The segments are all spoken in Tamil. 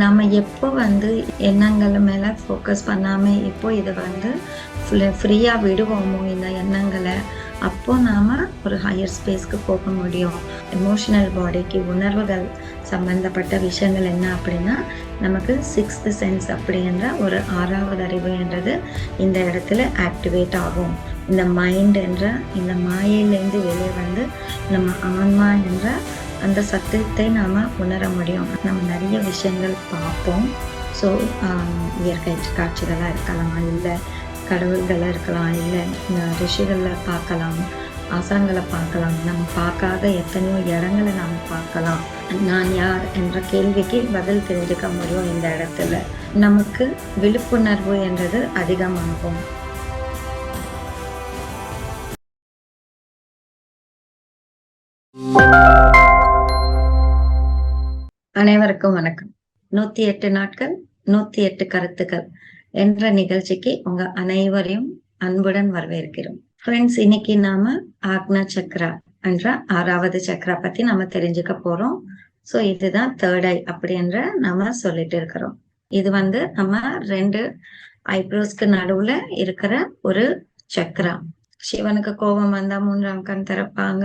நம்ம எப்போ வந்து எண்ணங்கள் மேலே ஃபோக்கஸ் பண்ணாமல் எப்போ இதை வந்து ஃப்ரீயாக விடுவோமோ இந்த எண்ணங்களை அப்போ நாம் ஒரு ஹையர் ஸ்பேஸ்க்கு போக முடியும். எமோஷனல் பாடிக்கு உணர்வுகள் சம்பந்தப்பட்ட விஷயங்கள் என்ன அப்படின்னா நமக்கு சிக்ஸ்த் சென்ஸ் அப்படின்ற ஒரு ஆறாவது அறிவு என்றது இந்த இடத்துல ஆக்டிவேட் ஆகும். இந்த மைண்ட் என்ற இந்த மாயையிலேருந்து வெளியே வந்து நம்ம ஆன்மா என்ற அந்த சத்தியத்தை நாம் உணர முடியும். நம்ம நிறைய விஷயங்கள் பார்ப்போம். ஸோ um, இயற்கை காட்சிகளாக இருக்கலாம் இல்லை கடவுள்களாக இருக்கலாம் இல்லை ரிஷிகளில் பார்க்கலாம் ஆசான்களை பார்க்கலாம். நம்ம பார்க்காத எத்தனையோ இடங்களை நாம் பார்க்கலாம். நான் யார் என்ற கேள்விக்கு பதில் தெரிஞ்சுக்க முடியும் இந்த இடத்துல. நமக்கு விழிப்புணர்வு என்றது அதிகமாகும். அனைவருக்கும் வணக்கம். நூத்தி எட்டு நாட்கள் நூத்தி எட்டு கருத்துக்கள் என்ற நிகழ்ச்சிக்கு உங்க அனைவரையும் அன்புடன் வரவேற்கிறோம். ஃப்ரெண்ட்ஸ் இன்னைக்கு நாம ஆக்னா சக்ரா என்ற ஆறாவது சக்ரா பத்தி நம்ம தெரிஞ்சுக்க போறோம். சோ இதுதான் தேர்ட் ஐ அப்படின்ற நம்ம சொல்லிட்டு இருக்கிறோம். இது வந்து நம்ம ரெண்டு ஐப்ரோஸ்க்கு நடுவுல இருக்கிற ஒரு சக்ரா. சிவனுக்கு கோபம் வந்தா மூன்றாம் கண் திறப்பாங்க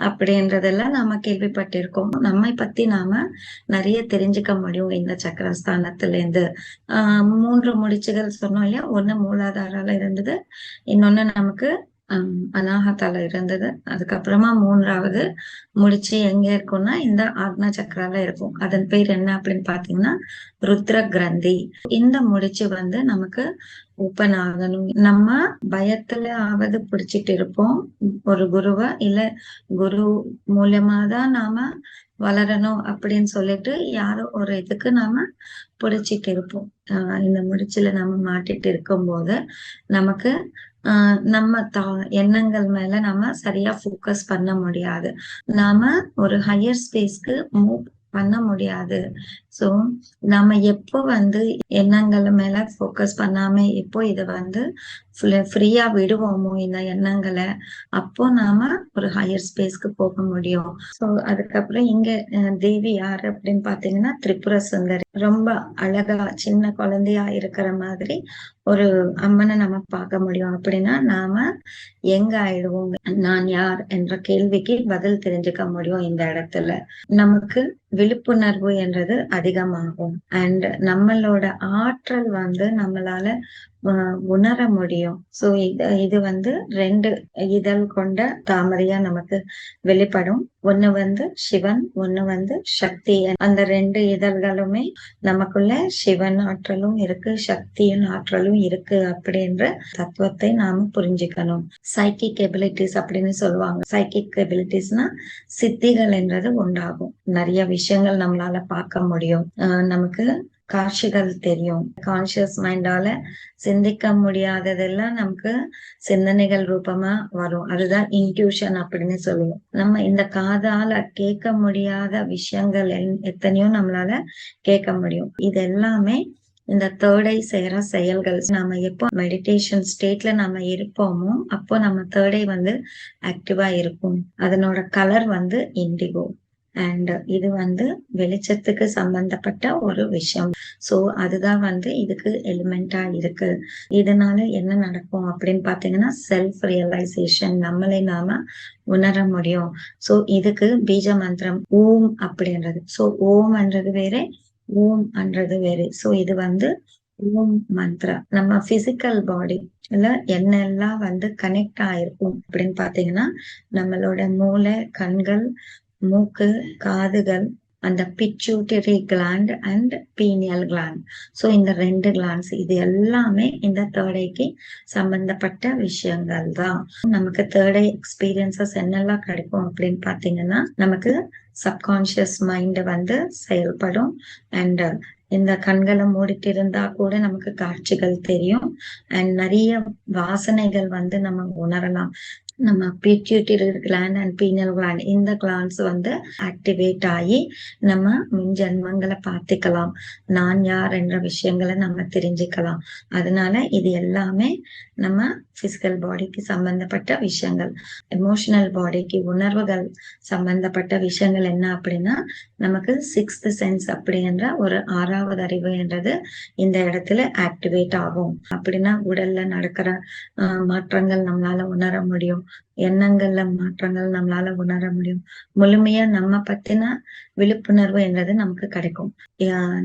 அப்படின்றதெல்லாம் நாம கேள்விப்பட்டிருக்கோம். நம்மை பத்தி நாம நிறைய தெரிஞ்சுக்க முடியும் இந்த சக்கரஸ்தானத்துல இருந்து ஆஹ் மூன்று முடிச்சுகள் சொன்னோம் இல்லையா? ஒண்ணு மூலாதாரால இருந்தது இன்னொன்னு நமக்கு அனாகத்தால இருந்தது. அதுக்கப்புறமா மூன்றாவது முடிச்சு எங்க இருக்கும்னா இந்த ஆக்னா சக்கரால இருக்கும். அதன் பேர் என்ன அப்படின்னு பாத்தீங்கன்னா ருத்ர கிரந்தி இந்த முடிச்சு வந்து நமக்கு ஓப்பன் ஆகணும். நம்ம பயத்துல ஆவது பிடிச்சிட்டு இருப்போம். ஒரு குருவை இல்ல குரு மூலியமா தான் நாம வளரணும் அப்படின்னு சொல்லிட்டு யாரோ ஒரு இதுக்கு நாம பிடிச்சிட்டு இருப்போம். ஆஹ் இந்த முடிச்சுல நம்ம மாட்டிட்டு இருக்கும் போது நமக்கு நம்ம தா எண்ணங்கள் மேல நம்ம சரியா ஃபோக்கஸ் பண்ண முடியாது. நாம ஒரு ஹையர் ஸ்பேஸ்க்கு மூவ் பண்ண முடியாது. சோ நம்ம எப்போ வந்து எண்ணங்கள் மேல ஃபோக்கஸ் பண்ணாம எப்போ இதை வந்து ஃப்ரீயா விடுவோமோ இந்த எண்ணங்களை அப்போ நாம ஒரு ஹையர் ஸ்பேஸ்க்கு போக முடியும். ஸோ அதுக்கப்புறம் இங்க தேவி யார் அப்படின்னு பாத்தீங்கன்னா திரிபுர சுந்தரி. ரொம்ப அழகா சின்ன குழந்தையா இருக்கிற மாதிரி ஒரு அம்மனை நம்ம பார்க்க முடியும். அப்படின்னா நாம எங்க ஆயிடுவோம்? நான் யார் என்ற கேள்விக்கு பதில் தெரிஞ்சுக்க முடியும் இந்த இடத்துல. நமக்கு விழிப்புணர்வு என்றது அதிகமாகும். அண்ட் நம்மளோட ஆற்றல் வந்து நம்மளால உணர முடியும். சோ இது இது வந்து ரெண்டு இதழ் கொண்ட தாமரையா நமக்கு வெளிப்படும். ஒண்ணு வந்து சிவன் ஒண்ணு வந்து சக்தி அந்த ரெண்டு இதழ்களுமே நமக்குள்ள சிவன் ஆற்றலும் இருக்கு சக்தியின் ஆற்றலும் இருக்கு அப்படின்ற தத்துவத்தை நாம புரிஞ்சுக்கணும். சைக்கிக் எபிலிட்டிஸ் அப்படின்னு சொல்லுவாங்க. சைக்கிக் எபிலிட்டிஸ்னா சித்திகள் என்றது உண்டாகும். நிறைய விஷயங்கள் நம்மளால பார்க்க முடியும். நமக்கு காட்சிகள் தெரியும். கான்சியஸ் மைண்டால சிந்திக்க முடியாததெல்லாம் நமக்கு சிந்தனைகள் ரூபமா வரும். அதுதான் இன்ட்யூஷன் அப்படின்னு சொல்லுவோம். நம்ம இந்த காதால கேட்க முடியாத விஷயங்கள் எத்தனையோ நம்மளால கேட்க முடியும். இது எல்லாமே இந்த தேர்டை செய்யற செயல்கள். நம்ம எப்போ மெடிடேஷன் ஸ்டேட்ல நம்ம இருப்போமோ அப்போ நம்ம தேர்டை வந்து ஆக்டிவா இருக்கும். அதனோட கலர் வந்து இண்டிகோ அண்ட் இது வந்து வெளிச்சத்துக்கு சம்பந்தப்பட்ட ஒரு விஷயம். சோ அதுதான் வந்து இதுக்கு எலிமெண்டா இருக்கு. இதனால என்ன நடக்கும் அப்படின்னு பாத்தீங்கன்னா செல்ஃப் ரியலைசேஷன் நம்மளை நாம உணர முடியும். சோ இதுக்கு பீஜ மந்திரம் ஓம் அப்படின்றது. சோ ஓம்ன்றது வேற ஓம் அன்றது வேற. சோ இது வந்து ஓம் மந்த்ரா நம்ம பிசிக்கல் பாடி இல்ல என்னெல்லாம் வந்து கனெக்ட் ஆயிருக்கும் அப்படின்னு பாத்தீங்கன்னா நம்மளோட மூளை கண்கள் மூக்கு காதுகள் அந்த pituitary gland and pineal gland so இந்த ரெண்டு கிளாண்ட்ஸ் இது எல்லாமே இந்த தேர்டைக்கு சம்பந்தப்பட்ட விஷயங்கள் தான். நமக்கு தேர்டை எக்ஸ்பீரியன்சஸ் என்னெல்லாம் கிடைக்கும் அப்படின்னு பார்த்தீங்கன்னா நமக்கு சப்கான்சியஸ் மைண்ட் வந்து செயல்படும். அண்ட் இந்த கண்களை மூடிட்டு இருந்தா கூட நமக்கு காட்சிகள் தெரியும். அண்ட் நிறைய வாசனைகள் வந்து நம்ம உணரலாம். நம்ம pituitary gland and pineal gland இந்த கிளாண்ட்ஸ் வந்து ஆக்டிவேட் ஆகி நம்ம முன் ஜென்மங்களை பார்த்துக்கலாம். நான் யார் என்ற விஷயங்களை நம்ம தெரிஞ்சுக்கலாம். அதனால இது எல்லாமே நம்ம பிசிக்கல் பாடிக்கு சம்பந்தப்பட்ட விஷயங்கள். எமோஷனல் பாடிக்கு உணர்வுகள் சம்பந்தப்பட்ட விஷயங்கள் என்ன அப்படின்னா நமக்கு சிக்ஸ்த் சென்ஸ் அப்படின்ற ஒரு ஆறாவது அறிவு என்றது இந்த இடத்துல ஆக்டிவேட் ஆகும். அப்படின்னா உடல்ல நடக்கிற மாற்றங்கள் நம்மளால உணர முடியும். எண்ணங்கள்ல மாற்றங்கள் நம்மளால உணர முடியும். முழுமையா நம்ம பத்தின விழிப்புணர்வு என்றது நமக்கு கிடைக்கும்.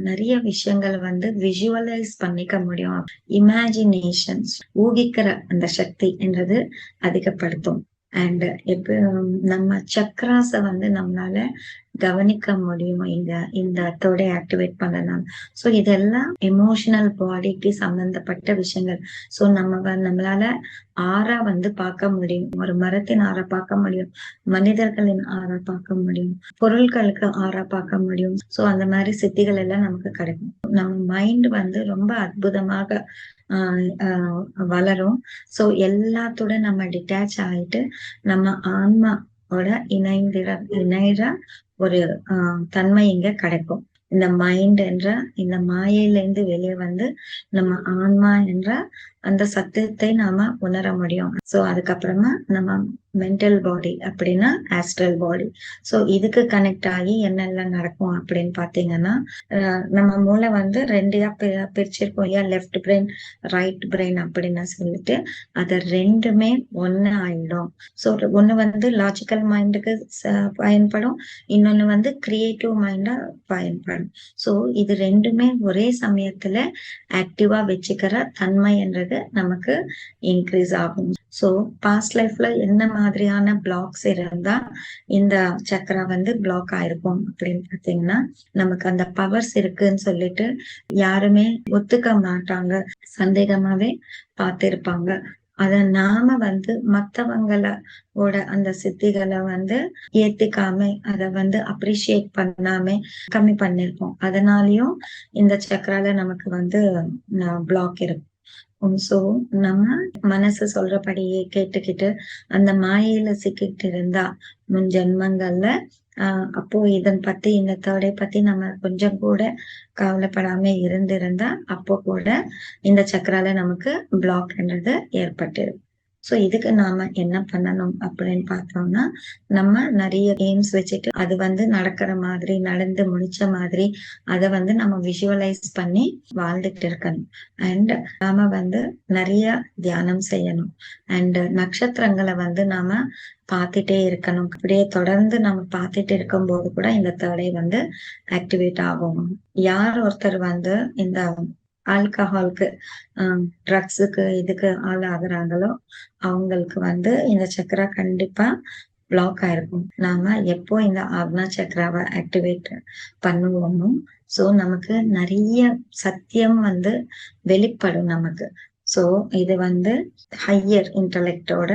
நிறைய விஷயங்கள் வந்து விஷுவலைஸ் பண்ணிக்க முடியும். இமேஜினேஷன் ஊகிக்கிற அந்த சக்தி என்றது அதிகப்படுத்தும். அண்ட் எப்ப நம்ம சக்ராஸ வந்து நம்மளால கவனிக்க முடியும்? இங்க இந்த அத்தோட ஆக்டிவேட் பண்ணலாம். ஸோ இதெல்லாம் எமோஷனல் பாடிக்கு சம்பந்தப்பட்ட விஷயங்கள். ஸோ நம்ம நம்மளால ஆறா வந்து பார்க்க முடியும். ஒரு மரத்தின் ஆறா பார்க்க முடியும். மனிதர்களின் ஆறா பார்க்க முடியும். பொருட்களுக்கு ஆறா பார்க்க முடியும். ஸோ அந்த மாதிரி சித்திகள் எல்லாம் நமக்கு கிடைக்கும். நம்ம மைண்ட் வந்து ரொம்ப அற்புதமாக வளரும். ஸோ எல்லாத்துடன் நம்ம டிட்டாச் ஆயிட்டு நம்ம ஆன்மா இணைந்திட இணைற ஒரு தன்மை இங்க கிடைக்கும். இந்த மைண்ட் என்ற இந்த மாயையிலேருந்து வெளியே வந்து நம்ம ஆன்மா என்ற அந்த சத்தியத்தை நாம உணர முடியும். சோ அதுக்கப்புறமா நம்ம மென்டல் பாடி அப்படின்னா ஆஸ்ட்ரல் பாடி ஸோ இதுக்கு கனெக்ட் ஆகி என்னெல்லாம் நடக்கும் அப்படின்னு பார்த்தீங்கன்னா நம்ம மூளை வந்து ரெண்டையா பிரிச்சிருக்கோம் ஏன் லெஃப்ட் பிரெயின் ரைட் பிரெயின் அப்படின்னு சொல்லிட்டு அதை ரெண்டுமே ஒன்னு ஆயிடும். ஸோ ஒன்று வந்து லாஜிக்கல் மைண்டுக்கு பயன்படும். இன்னொன்னு வந்து கிரியேட்டிவ் மைண்டா பயன்படும். ஸோ இது ரெண்டுமே ஒரே சமயத்துல ஆக்டிவா வச்சுக்கிற தன்மை என்றது நமக்கு இன்க்ரீஸ் ஆகும். ஸோ பாஸ்ட் லைஃப்ல என்ன மாதிரியான பிளாக்ஸ் இருந்தா இந்த சக்கரா வந்து பிளாக் ஆயிருக்கும் அப்படின்னு பாத்தீங்கன்னா நமக்கு அந்த பவர்ஸ் இருக்குன்னு சொல்லிட்டு யாருமே ஒத்துக்க மாட்டாங்க. சந்தேகமாவே பார்த்திருப்பாங்க. அத நாம வந்து மத்தவங்களோட அந்த சித்திகளை வந்து ஏத்துக்காம அத வந்து அப்ரிஷியேட் பண்ணாம கம்மி பண்ணிருப்போம் அதனாலயும் இந்த சக்கரால நமக்கு வந்து பிளாக் இருக்கும் சோ நம்ம மனசு சொல்றபடியே கேட்டுக்கிட்டு அந்த மாயையில சிக்கிட்டு இருந்தா முன் ஜென்மங்கள்ல ஆஹ் அப்போ இதன் பத்தி இந்த தேர்டை பத்தி நம்ம கொஞ்சம் கூட கவலைப்படாம இருந்திருந்தா அப்போ கூட இந்த சக்கரால நமக்கு பிளாக்ன்றது ஏற்பட்டு ஸோ இதுக்கு நாம என்ன பண்ணணும் அப்படின்னு பார்த்தோம்னா நம்ம நிறைய கேம்ஸ் வச்சுட்டு அது வந்து நடக்கிற மாதிரி நடந்து முடிச்ச மாதிரி அதை வந்து நம்ம விஷுவலைஸ் பண்ணி வாழ்ந்துட்டு இருக்கணும். அண்ட் நாம வந்து நிறைய தியானம் செய்யணும். அண்ட் நட்சத்திரங்களை வந்து நாம பார்த்துட்டே இருக்கணும். அப்படியே தொடர்ந்து நம்ம பார்த்துட்டு இருக்கும் போது கூட இந்த தேடை வந்து ஆக்டிவேட் ஆகும். யார் ஒருத்தர் வந்து இந்த ஆல்கஹாலுக்கு ட்ரக்ஸுக்கு இதுக்கு ஆள் ஆகுறாங்களோ அவங்களுக்கு வந்து இந்த சக்கரா கண்டிப்பா பிளாக் ஆயிருக்கும். நாம எப்போ இந்த ஆக்னா சக்கராவை ஆக்டிவேட் பண்ணுவோமோ ஸோ நமக்கு நிறைய சத்தியம் வந்து வெளிப்படும் நமக்கு. சோ இது வந்து ஹையர் இன்டலெக்டோட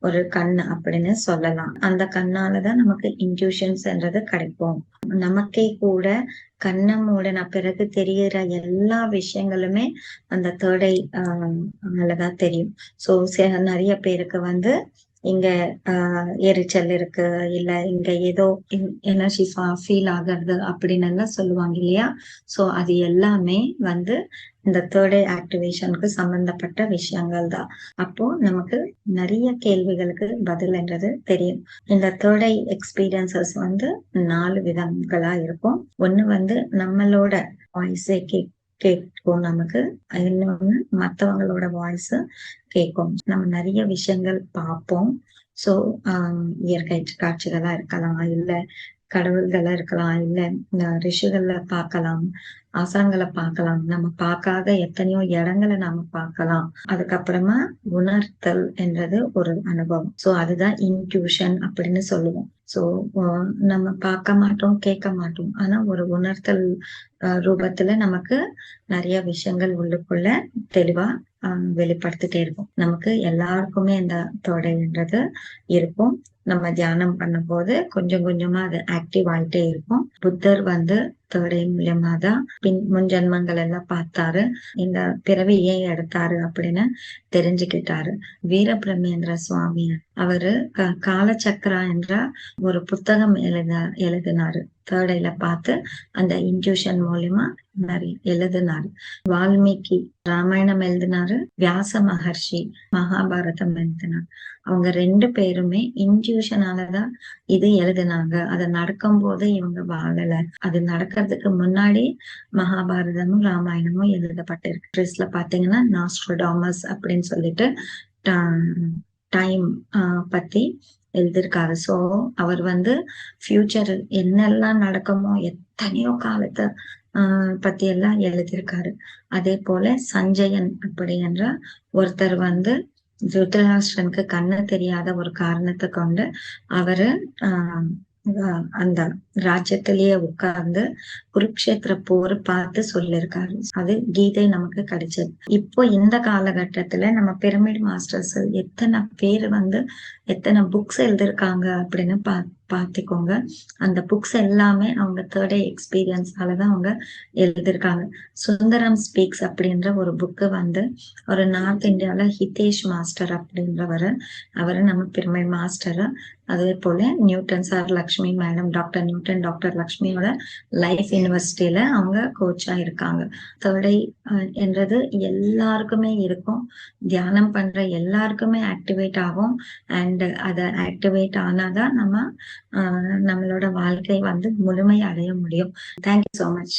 ஒரு கண் அப்படின்னு சொல்லலாம். அந்த கண்ணாலதான் நமக்கு இன்ட்யூஷன்ஸ்ன்றது கிடைக்கும். நமக்கே கூட கண்ணை மூடன பிறகு தெரிகிற எல்லா விஷயங்களுமே அந்த தேர்டை ஆஹ் தெரியும். சோ நிறைய பேருக்கு வந்து இங்க ஆஹ் எரிச்சல் இருக்கு. இல்ல இங்க ஏதோ எனர்ஜி ஃபீல் ஆகிறது அப்படின்னு எல்லாம் சொல்லுவாங்க இல்லையா? சோ அது எல்லாமே வந்து இந்த தேர்ட் ஐ ஆக்டிவேஷனுக்கு சம்பந்தப்பட்ட விஷயங்கள் தான். அப்போ நமக்கு நிறைய கேள்விகளுக்கு பதில் என்றது தெரியும். இந்த தேர்ட் ஐ எக்ஸ்பீரியன்சஸ் வந்து நாலு விதங்களா இருக்கும். ஒண்ணு வந்து நம்மளோட வாய்ஸே கேக் கேட்கும் நமக்கு. இன்னொன்னு மத்தவங்களோட வாய்ஸ் கேட்கும். நம்ம நிறைய விஷயங்கள் பார்ப்போம். சோ இயற்கை காட்சிகளா இருக்கலாம். இல்ல கடவுள்களா இருக்கலாம் இல்ல ரிஷிகள்ல பார்க்கலாம் ஆசான்களை பார்க்கலாம். நம்ம பார்க்காத எத்தனையோ இடங்களை நாம பார்க்கலாம். அதுக்கப்புறமா உணர்த்தல் என்றது ஒரு அனுபவம். சோ அதுதான் இன்ட்யூஷன் அப்படின்னு சொல்லுவோம். சோ நம்ம பார்க்க மாட்டோம் கேட்க மாட்டோம். ஆனா ஒரு உணர்த்தல் ரூபத்துல நமக்கு நிறைய விஷயங்கள் உள்ளுக்குள்ள தெளிவா வெளிப்படுத்திட்டே இருக்கும். நமக்கு எல்லாருக்குமே இந்த தொடைன்றது இருக்கும். நம்ம தியானம் பண்ணும்போது கொஞ்சம் கொஞ்சமா அது ஆக்டிவ் ஆயிட்டே இருக்கும். புத்தர் வந்து தொடை மூலியமா தான் பின் முன் ஜென்மங்கள் எல்லாம் பார்த்தாரு. இந்த பிறவி ஏன் எடுத்தாரு அப்படின்னு தெரிஞ்சுக்கிட்டாரு. வீரபிரமேந்திர சுவாமி அவரு க- காலச்சக்கரா என்ற ஒரு புத்தகம் எழுத எழுதினாரு. தேர்டைல பார்த்து அந்த இன்ட்யூஷன் மூலியமா நிறைய எழுதினாரு. வால்மீகி ராமாயணம் எழுதினாரு வியாச மகர்ஷி மகாபாரதம் எழுதினார். அவங்க ரெண்டு பேருமே இன்ட்யூஷனாலதான் இது எழுதினாங்க. அது நடக்கும் போது இவங்க வாழல. அது நடக்கிறதுக்கு முன்னாடி மகாபாரதமும் ராமாயணமும் எழுதப்பட்டிருக்கு. ட்ரெஸ்ல பாத்தீங்கன்னா நாஸ்ட்ரோடாமஸ் அப்படின்னு சொல்லிட்டு டைம் பத்தி எழுதியிருக்காரு சோ அவர் வந்து ஃபியூச்சர் என்னெல்லாம் நடக்குமோ எத்தனையோ காலத்தை ஆஹ் பத்தி எல்லாம் எழுதியிருக்காரு அதே போல சஞ்சயன் அப்படின்ற ஒருத்தர் வந்து ருத்ராஷ்டனுக்கு கண்ணு தெரியாத ஒரு காரணத்தை கொண்டு அவரு ஆஹ் அந்த ராஜ்யத்திலேயே உட்கார்ந்து குருக்ஷேத்திர போர் பார்த்து சொல்லியிருக்காரு அது கீதை நமக்கு கிடைச்சது. இப்போ இந்த காலகட்டத்துல நம்ம பிரமிட் மாஸ்டர்ஸ் எத்தனை பேர் வந்து எத்தனை புக்ஸ் எழுதியிருக்காங்க அப்படின்னு பா பார்த்துக்கோங்க. அந்த புக்ஸ் எல்லாமே அவங்க தேர்ட் டே எக்ஸ்பீரியன்ஸால தான் அவங்க எழுதியிருக்காங்க சுந்தரம் ஸ்பீக்ஸ் அப்படின்ற ஒரு புக்கு வந்து ஒரு நார்த் இந்தியாவில் ஹிதேஷ் மாஸ்டர் அப்படின்றவர். அவர் நம்ம பெருமை மாஸ்டர் அதே போல Newton sir Lakshmi madam doctor Newton doctor லக்ஷ்மியோட life யூனிவர்சிட்டியில அவங்க கோச்சா இருக்காங்க. தேர்டை என்றது எல்லாருக்குமே இருக்கும். தியானம் பண்ற எல்லாருக்குமே ஆக்டிவேட் ஆகும். அண்ட் அதை ஆக்டிவேட் ஆனாதான் நம்ம நம்மளோட வாழ்க்கை வந்து முழுமை அடைய முடியும். Thank you so much